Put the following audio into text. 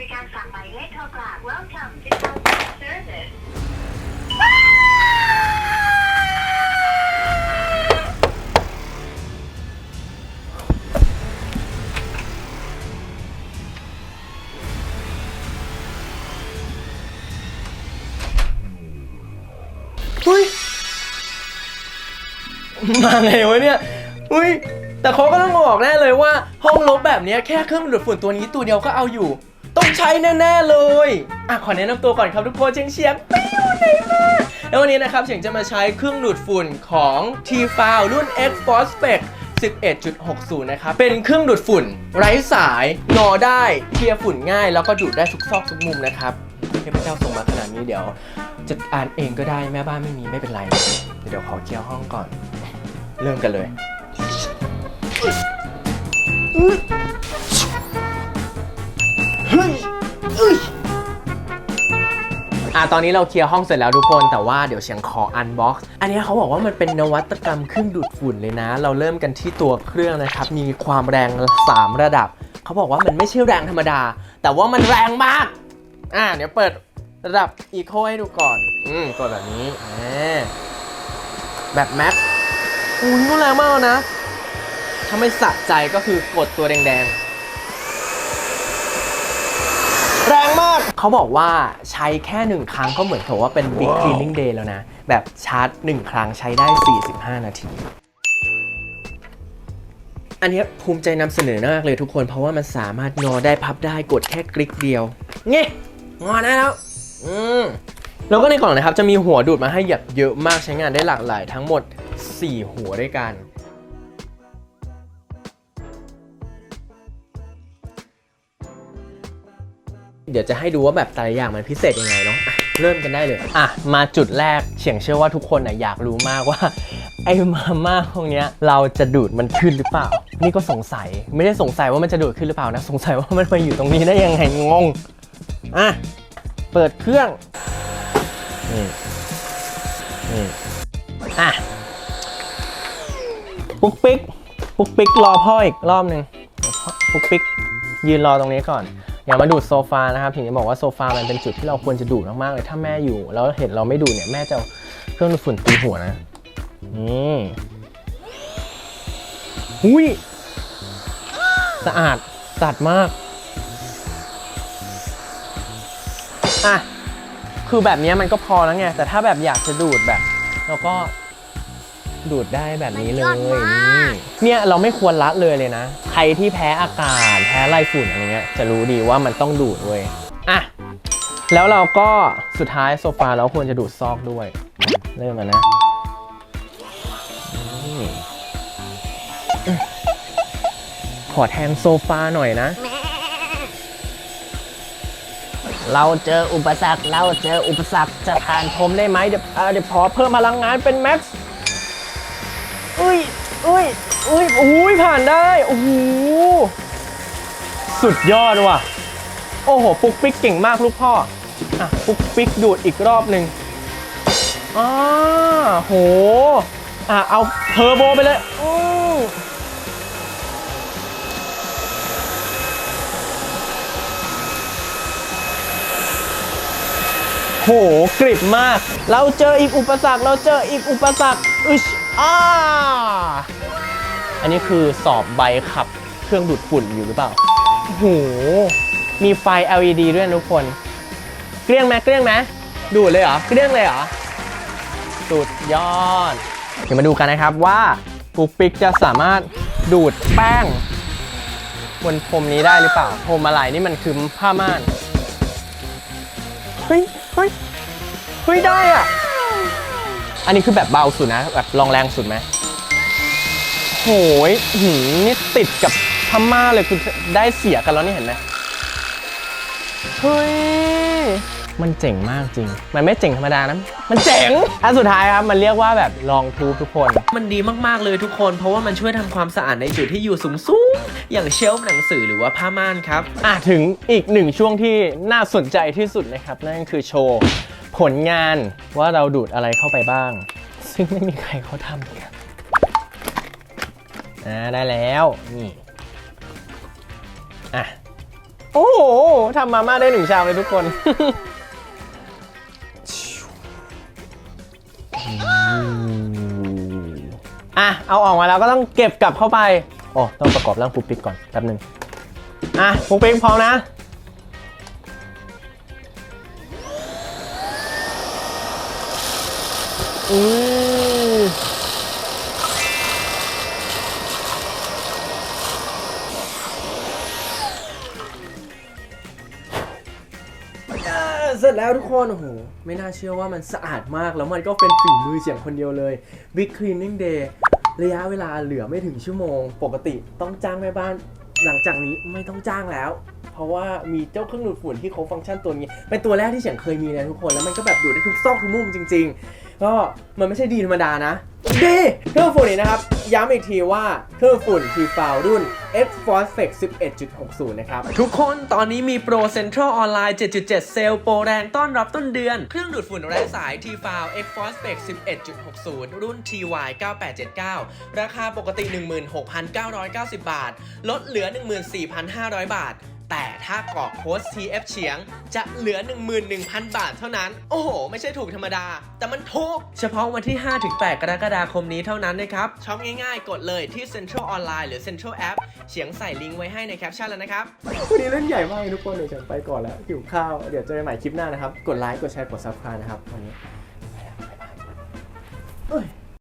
ายเลขโทรกลับ Welcome to customer service อุ้ยมาไงวะเนี่ย อุ้ยแต่เขาก็ต้องบอกแน่เลยว่า ห้องลบแบบเนี้ยแค่เครื่องดูดฝุ่นตัวนี้ตัวเดียวก็เอาอยู่ ต้องใช้แน่ๆเลยอะขอแนะนำตัวก่อนครับทุกคนเชียงเชียงไปอยู่ไหนมาแล้ววันนี้นะครับเฉียงจะมาใช้เครื่องดูดฝุ่นของ t f i l รุ่น X f o r p e c 11.60 นะครับ เป็นเครื่องดูดฝุ่น ไร้สาย งอได้ เคลียร์ฝุ่นง่าย แล้วก็ดูดได้ทุกซอกทุกมุมนะครับเทพเจ้าส่งมาขนาดนี้เดี๋ยวจะอ่านเองก็ได้แม่บ้านไม่มีไม่เป็นไร เดี๋ยวขอเคลียร์ห้องก่อน เริ่มกันเลย อะตอนนี้เราเคลียร์ห้องเสร็จแล้วทุกคนแต่ว่าเดี๋ยวเชียงขออันบ็อกซ์อันนี้เขาบอกว่ามันเป็นนวัตกรรมเครื่องดูดฝุ่นเลยนะ เราเริ่มกันที่ตัวเครื่องนะครับ มีความแรง 3 ระดับ เขาบอกว่ามันไม่ใช่แรงธรรมดา แต่ว่ามันแรงมาก อะเดี๋ยวเปิดระดับอีโคให้ดูก่อน อืมกดแบบนี้อ่าแบบแม็กอุ้ยมันแรงมากนะถ้าไม่สะใจก็คือกดตัวแดงๆ แรงมาก เขาบอกว่าใช้แค่หนึ่งครั้งก็เหมือนกับว่าเป็น Big Cleaning Day แล้วนะ แบบชาร์จ1ครั้งใช้ได้ 45 นาที อันนี้ภูมิใจนำเสนอมากเลยทุกคนเพราะว่ามันสามารถงอได้พับได้กดแค่คลิกเดียวเงี้งอได้แล้ว อืมแล้วก็ในกล่องนะครับจะมีหัวดูดมาให้แบบเยอะมากใช้งานได้หลากหลายทั้งหมด 4 หัวด้วยกัน เดี๋ยวจะให้ดูว่าแบบแต่ละอย่างมันพิเศษยังไงเนาะอะเริ่มกันได้เลย อะ มาจุดแรกเฉียงเชื่อว่าทุกคนน่ะอยากรู้มากว่า ไอ้มาม่าพวกเนี้ยเราจะดูดมันขึ้นหรือเปล่า นี่ก็สงสัยไม่ได้สงสัยว่ามันจะดูดขึ้นหรือเปล่านะ สงสัยว่ามันมาอยู่ตรงนี้ได้ยังไงงงอะเปิดเครื่องนี่นี่อะปุ๊กปิ๊กปุ๊กปิ๊กรอพ่ออีกรอบหนึ่งปุ๊กปิ๊กยืนรอตรงนี้ก่อน อย่ามาดูดโซฟานะครับถึงจะบอกว่าโซฟามันเป็นจุดที่เราควรจะดูดมากๆเลยถ้าแม่อยู่แล้วเห็นเราไม่ดูดเนี่ยแม่จะเครื่องดูดฝุ่นตีหัวนะนี่หุยสะอาดสะอาดมากอะคือแบบนี้มันก็พอแล้วไงแต่ถ้าแบบอยากจะดูดแบบเราก็ ดูดได้แบบนี้เลยมันยอดมากนี่เนี่ยเราไม่ควรละเลยเลยนะ ใครที่แพ้อากาศแพ้ไรฝุ่นอะไรเงี้ยจะรู้ดีว่ามันต้องดูดเว้ยอะแล้วเราก็สุดท้ายโซฟาเราควรจะดูดซอกด้วย เริ่มแล้วนะนี่ขอแทงโซฟาหน่อยนะ เราเจออุปสรรค เราเจออุปสรรคจะผ่านชมได้ไหมเดี๋ยวอ่าเดี๋ยวพอเพิ่มพลังงานเป็นแม็กซ์ อุ้ยอุ้ยอุ้ยอุ้ยผ่านได้โอ้โหสุดยอดว่ะ โอ้โห ปุ๊กปิ๊กเก่งมากลูกพ่ออะปุ๊กปิ๊กดูดอีกรอบหนึ่งอ่าโห อะ เอาเทอร์โบไปเลยอือโหกริบมาก เราเจออีกอุปสรรค เราเจออีกอุปสรรคอึช อ่าอันนี้คือสอบใบขับเครื่องดูดฝุ่นอยู่หรือเปล่าโอ้โหมีไฟ LED ด้วยนะทุกคน เกลี้ยงไหมเกลี้ยงไหมดูดเลยเหรอ เกลี้ยงเลยเหรอ สุดยอด เดี๋ยวมาดูกันนะครับว่าปุ๊กปิ๊กจะสามารถดูดแป้ง บนพรมนี้ได้หรือเปล่าพรมอะไรนี่มันคือผ้าม่าน เฮ้ยเฮ้ยเฮ้ยได้อะ อันนี้คือแบบเบาสุดนะแบบลองแรงสุดไหมโหยหืมนี่ติดกับพม่าเลยคือได้เสียกันแล้วนี่เห็นไหมเฮ้ย มันเจ๋งมากจริง มันไม่เจ๋งธรรมดานะ มันเจ๋ง อันสุดท้ายครับ มันเรียกว่าแบบลองทูบทุกคน มันดีมากๆเลยทุกคน เพราะว่ามันช่วยทำความสะอาดในจุดที่อยู่สูงสูงๆ อย่างเชลฟ์หนังสือหรือว่าผ้าม่านครับ อะถึงอีกหนึ่งช่วงที่น่าสนใจที่สุดนะครับ นั่นคือโชว์ ผลงานว่าเราดูดอะไรเข้าไปบ้าง ซึ่งไม่มีใครเขาทำกันอ่าได้แล้วนี่อะโอ้โหทำมาม่าได้หนึ่งชามเลยทุกคนอะเอาออกมาแล้วก็ต้องเก็บกลับเข้าไปโอ้ต้องประกอบร่างปุ๊กปิ๊กก่อนแป๊บหนึงอะปุ๊กปิ๊กพร้อมนะ อืมเสร็จแล้วทุกคน โอ้โห ไม่น่าเชื่อว่ามันสะอาดมากแล้วมันก็เป็นฝีมือเสียงคนเดียวเลย Big Cleaning Day ระยะเวลาเหลือไม่ถึงชั่วโมง ปกติต้องจ้างแม่บ้าน หลังจากนี้ไม่ต้องจ้างแล้ว เพราะว่ามีเจ้าเครื่องดูดฝุ่นที่เขาฟังก์ชันตัวนี้ เป็นตัวแรกที่เฉียงเคยมีนะทุกคน แล้วมันก็แบบดูดได้ทุกซอกทุกมุมจริง ๆ ก็มันไม่ใช่ดีธรรมดานะดีเครื่องฝุ่นนี้นะครับ ย้ำอีกทีว่าเครื่องฝุ่นทีฟาวรุ่น X Force Flex 11.60 นะครับ ทุกคนตอนนี้มีโปรเซ็นทรัลออนไลน์ 7.7 เซลล์โปรแรงต้อนรับต้นเดือน เครื่องดูดฝุ่นไร้สาย t f i l X Force Spec 11.60 รุ่น TY 9879 ราคาปกติ 16,990 บาท ลดเหลือ 14,500 บาท แต่ถ้ากรอกโค้ด TF เฉียง จะเหลือ 11,000 บาทเท่านั้น โอ้โห ไม่ใช่ถูกธรรมดา แต่มันถูก เฉพาะวันที่ 5-8 กรกฎาคมนี้เท่านั้นนะครับช็อปง่ายๆ กดเลยที่ Central Online หรือ Central App เฉียงใส่ลิงก์ไว้ให้ในแคปชั่นแล้วนะครับ วันนี้เล่นใหญ่มากเลยทุกคนเดี๋ยวฉันไปก่อนแล้วหิวข้าว เดี๋ยวเจอกันใหม่คลิปหน้านะครับ กดไลค์ กดแชร์ กด subscribe นะครับวันนี้